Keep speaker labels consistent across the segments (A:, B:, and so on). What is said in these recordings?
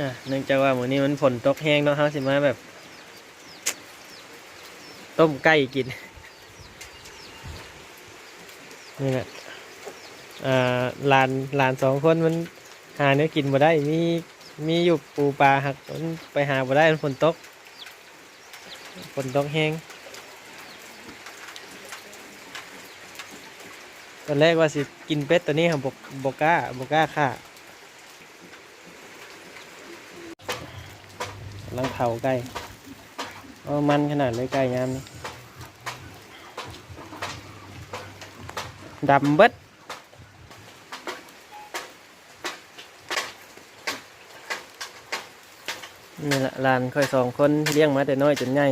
A: อะเนื่องจากว่ามื้อนี้มันฝนตกแห้งเนาะเฮาสิมาแบบ ต้มไก่กิน นี่แหละอ่าหลานหลานสองคนมันหาเนื้อกินบ่ได้มีมีอยู่ปูปลาหักมันไปหาบ่ได้มันฝนตกฝนตกแห้งตอนแรกว่าสิกินเป็ดตัวนี้ครับบกบก้าบก้าค่ะ กำลังเผาไก่เอามันขนาดเลยไก่ยามนี้ดำเบิดนี่แหละลานค่อยสองคนเลี้ยงมาแต่น้อยจนใหญ่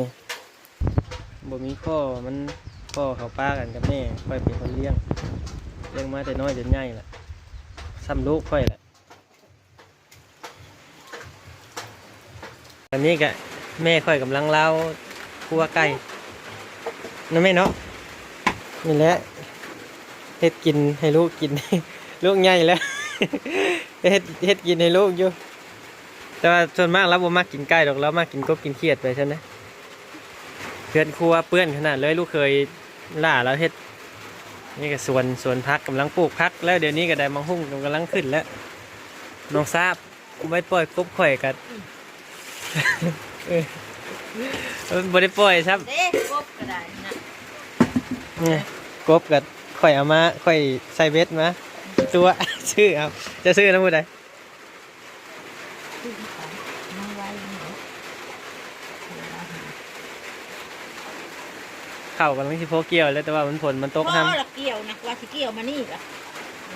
A: บ่มีพ่อมันพ่อเขาป้ากันกับแม่ค่อยเป็นคนเลี้ยง เลี้ยงมาแต่น้อยจนใหญ่แหละซ้ำลูกค่อยแหละ อันนี้กะแม่ค่อยกำลังเล่าคั่วไก่นั่นแม่เนาะนี่แหละเฮ็ดกินให้ลูกกิน ลูกใหญ่แล้วเฮ็ดเฮ็ดกินให้ลูกอยู่ แต่ว่าส่วนมากเราบ่มักกินไก่ดอกเรามักกินกบกินเขียดไปใช่ไหมเพื่อนครัวเปื้อนขนาดเลยลูกเคยล่าแล้วเฮ็ดนี่ก็สวนสวนพักกำลังปลูกพัก แล้วเดี๋ยวนี้ก็ได้มังหุ่งกำลังขึ้นแล้วน้องทราบไว้ปล่อยกบข่อยกัน บ่ได้ปล่อยครับ
B: เด้กบก็ได้นะ
A: เนี่ยกบกับข่อยเอามาข่อยใส่เบ็ดมาตัวชื่อเอาจะซื้อน้ำมือใด
B: มาไว้นี่
A: เข่ากำลังสิโพเกี่ยวแล้วแต่ว่ามันฝนมันตกห้ำ
B: อละเกี่ยวนะว่าสิเกี่ยวมานี่ละ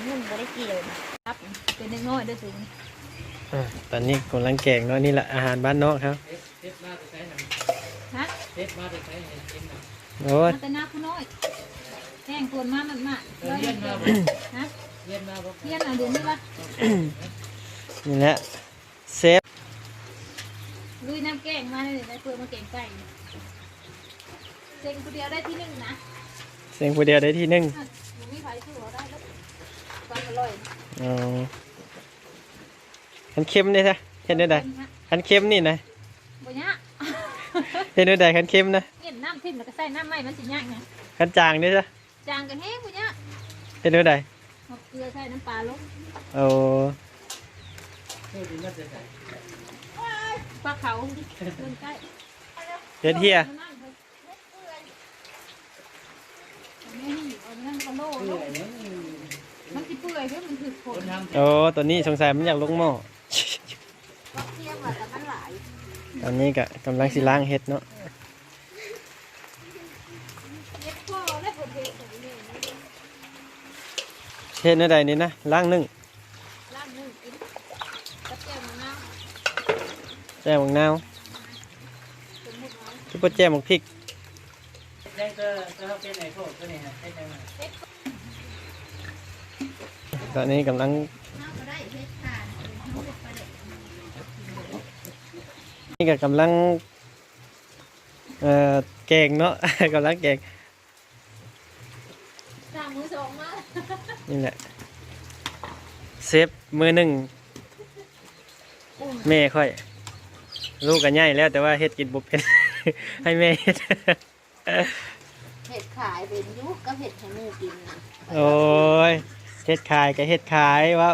B: มึงบ่ได้เกี่ยวนะครับเป็นน้อยๆเด้อสิ
A: อ่าตอนนี้กำลังแกงเนาะนี่แหละอาหารบ้านนอกครับ
B: ฮะ
A: โอ้ย
B: มาแต่หน้าผู้น้อยแห้งตัวมามันมาเลยเรียนมาฮะเรียนมาบ่เรียนอะเดือนนี้ละ
A: นี่แหละเซฟ
B: ลุยน้ำแกงมาเลยได้เพื่อมาแกงไก่เซ็งคนเดียวได้ที่หนึ่งนะ
A: เสียงผู้เดียวได้ที่หนึ่ง
B: อะหนูมีไผสู้เขาได้แล้วความอร่อย
A: อ๋อ ขันเค็มนี่ใช่เห็นได้ใดขันเค็มนี่นะ
B: บ่ยะ
A: เห็นได้ใดขันเค็มนะ
B: เห็นน้ำทิ่มแล้วก็ใส่น้ำไหม้มันสิยากไง
A: ขันจางนี่ใช่
B: จางกันแห้งบ่ยะ
A: เห็นได้ใด
B: เอาเกลือใส่น้ำปลาลง
A: โอ้
B: ปลาเขาดิเดินใกล้
A: เฮ็ดเฮีย
B: มันสิเปื่อยเด้อมันคือผล
A: โอ้ตัวนี้สงสัยมันอยากลงหม้อ
B: ว่าเทียมว่าแต่มันหลาย
A: ตอนนี้ก็กำลังสิล้างเฮ็ดเนาะ
B: เย็ดอะผลเห็ดของนี่
A: เฮ็ดได้ใดนี่นะล้างนึ่ง
B: ล่างนึ่งกินกระเทียมมะน
A: แจ่วงนาว
B: สมมุติว่า
A: ที่บ่แจ่วหมกพริก
C: ได้ก็ก็เป็นไหนโทษก็เนี่ยได้จังหวะ
A: ตอนนี้กำลัง
B: น้ำก็ได้เฮ็ดทานเฮ็ดปลาเด็ก
A: นี่ก็กำลังเอ่อแกงเนาะ กำลังแกง
B: สามมือสองมา
A: นี่แหละเซฟมือหนึ่งแม่ค่อย ลูกกันใหญ่แล้วแต่ว่าเฮ็ดกินบุเป็น ให้แม่เฮ็ด
B: เห็ดขายเป็นยุคก็เห็ดให้หมูกินนะ
A: โอ้ยเฮ็ดขายก็เฮ็ดขายว่า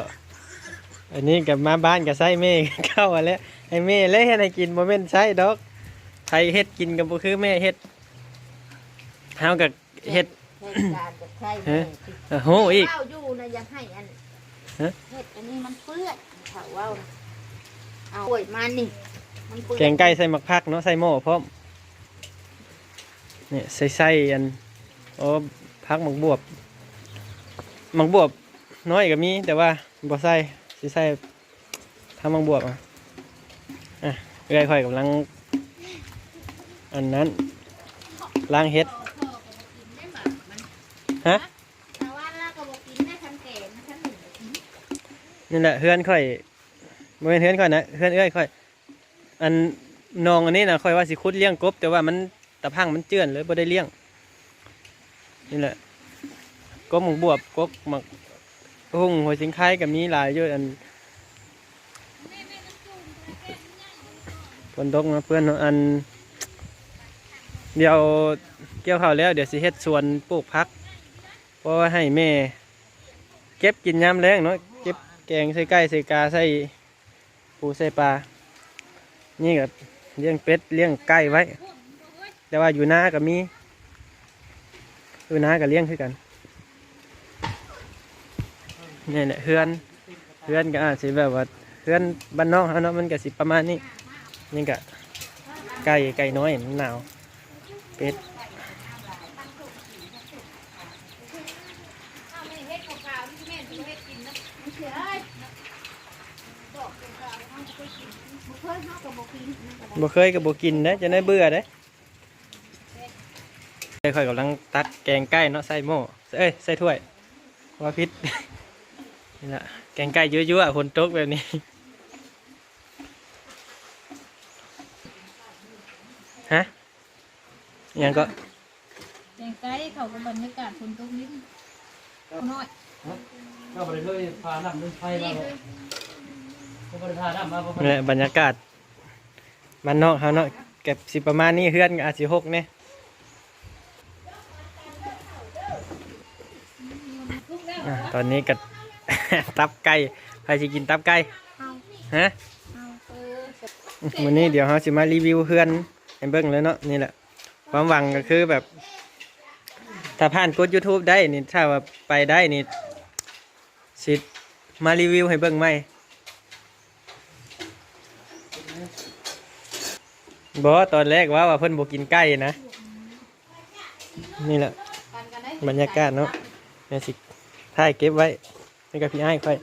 A: อันนี้กับมาบ้านกับไส้แม่เข้ามาแล้ว ให้แม่เลยเฮ็ดให้กินบ่แม่นใช่ดอกใครเฮ็ดกินกับบ่คือแม่เฮ็ดเฮากับเฮ็ด
B: เห็ดการกับใช่
A: ฮะโอ้โหอีก
B: เล่าอยู่นะยังให้อัน
A: ฮะ
B: เห็ดอันนี้มันเปื้อนเขาว่าวนะเอาป่วยมานี่มันเปื้อน
A: แกงไก่ใส่หมักผักเนาะใส่หม้อพร้อมนี่ใส่ไส้อันโอ้ผักหมักบวบหมักบวบน้อยก็มีแต่ว่าบ่ใส่สิใส่ทำหมักบวบอะ อะเอื้อยข่อยกำลัง อันนั้นล้างเฮ็ดฮะ
B: แต่ว่าลากกระบอกกินได้ทั้งแกงทั้งหนึ่งกิน
A: นี่แหละเฮือนข่อยบ่แม่นเฮือนข่อยนะเฮือนเอื้อยข่อย อันนองอันนี้นะข่อยว่าสิคุดเลี้ยงกบ แต่ว่ามันตะพังมันเจือนเลยบ่ได้เลี้ยงนี่แหละกบหมกบวบกบหมกหุ่งหัวสิงไข่ก็มีหลายอยู่อัน ฝนตกมาเพื่อนอัน เดี๋ยวเกี่ยวข้าวแล้วเดี๋ยวสิเฮ็ดสวนปลูกพัก เพราะว่าให้แม่ เก็บกินยามแรงเนาะเก็บแกงใส่ไก่ใส่กาใส่ปูใส่ปลา นี่ก็เลี้ยงเป็ดเลี้ยงไก่ไว้ แต่ว่าอยู่น้าก็มีอยู่น้าก็เลี้ยงคือกันนี่แหละเฮือนเฮือนก็อาจสิแบบว่าเฮือนบ้านนอกเขาเนาะมันก็สิประมาณนี้ นี่ก็ไก่ไก่น้อยมันหนาวเป็ด
B: บ่เคยกับบ่กินนะ
A: จะได้เบื่อเด้ค่อยกำลังตัดแกงไก่เนาะใส่หม้อเอ้ยใส่ถ้วยว่าพิษนี่ละแกงไก่เยั่วๆฝนตกแบบนี้ ฮะอิหยังก็
B: แกงไก่เขาก็บรรยากาศฝนตกนิดน้อย
C: ก็บริเวณพาน้ำด้วยไฟ
B: นี่
C: มา
B: คือ
C: ก็บริพาน้ำมาเพราะ
A: นี่แหละบรรยากาศ มันนอกเขาเนาะเก็บสิประมาณนี้เฮือนก็อาจสิหกเนี่ย
B: ลุกแล้ว
A: อะตอนนี้ก็ ตับไก่ใครสิกินตับไก่
B: เอา
A: ฮะ
B: เอาเออ
A: วันนี้เดี๋ยวเราสิมารีวิวเพื่อน ให้เบิ่งเลยเนาะนี่แหละ ความหวังก็คือแบบ ถ้าผ่านกด YouTube ได้นี่ถ้าว่าไปได้นี่สิมารีวิวให้เบิ่งไหมบอตอนแรกว่าว่าเพิ่นบกินไก่นะ นี่แหละ บรรยากาศเนาะแม่สิถ่ายเก็บไว้นี่กับพี่ไอ้ายค่อย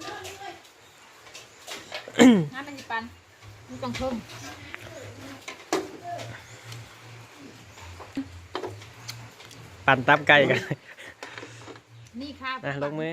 B: น้ำมันสิปันมันต้องเพิ่ม
A: ปั่นตับไก่กัน
B: นี่ค่ะ
A: นะลงมือ